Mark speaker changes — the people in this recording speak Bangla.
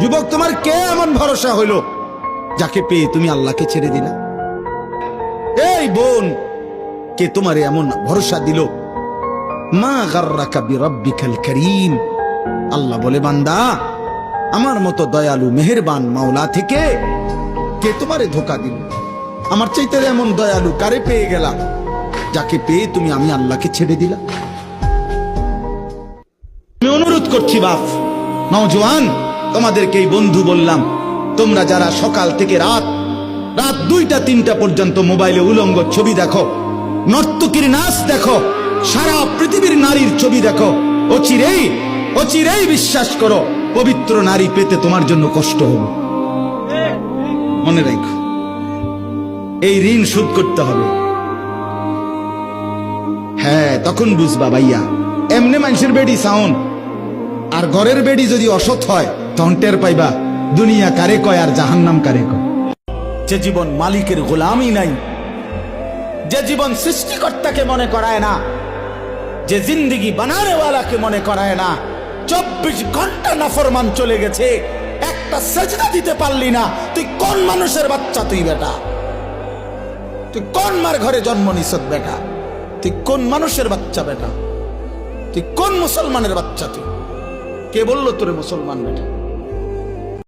Speaker 1: যুবক, তোমার কে এমন ভরসা হইল? যাকে পেয়ে তুমি আল্লাহকে ছেড়ে দিলা? এই বোন, কে তোমার এমন ভরসা দিল? মা করিম। আল্লাহ বলে, বান্দা, আমার মতো দয়ালু, মেহেরবান মাওলা থেকে কে তোমারে ধোকা দিল? আমার চাইতে এমন দয়ালু কারে পেয়ে গেলা? যাকে পেয়ে তুমি আমি আল্লাহকে ছেড়ে দিলা? আমি অনুরোধ করছি, বাপ। নওজোয়ান তোমাদেরকে এই বন্ধু বললাম, তোমরা যারা সকাল থেকে রাত রাত দুইটা, তিনটা পর্যন্ত মোবাইলে উলঙ্গ ছবি দেখো, নর্তকীর নাচ দেখো, সারা পৃথিবীর নারীর ছবি দেখো, অচিরেই অচিরেই বিশ্বাস করো, পবিত্র নারী পেতে তোমার জন্য কষ্ট হবে। মনে রাখো, এই ঋণ শোধ করতে হবে। হ্যাঁ তখন বুঝবা ভাইয়া, এমনি মানুষের বেডি সাউন্ড আর ঘরের বেডি যদি অসৎ হয় তখন টের পাইবা। দুনিয়া কারে কয় আর জাহান্নাম কারে কয়? যে জীবন মালিকের গোলামই নাই, যে জীবন সৃষ্টিকর্তাকে মনে করায় না, যে জিন্দিগি বানানেওয়ালাকে মনে করায় না, চব্বিশ ঘণ্টা নাফরমান চলে গেছে, একটা সেজদা দিতে পারলি না, তুই কোন মানুষের বাচ্চা তুই বেটা? তুই কোন মার ঘরে জন্ম নিছত বেটা? তুই কোন মানুষের বাচ্চা বেটা? তুই কোন মুসলমানের বাচ্চা তুই? কে বলল তোরে মুসলমান বেটা?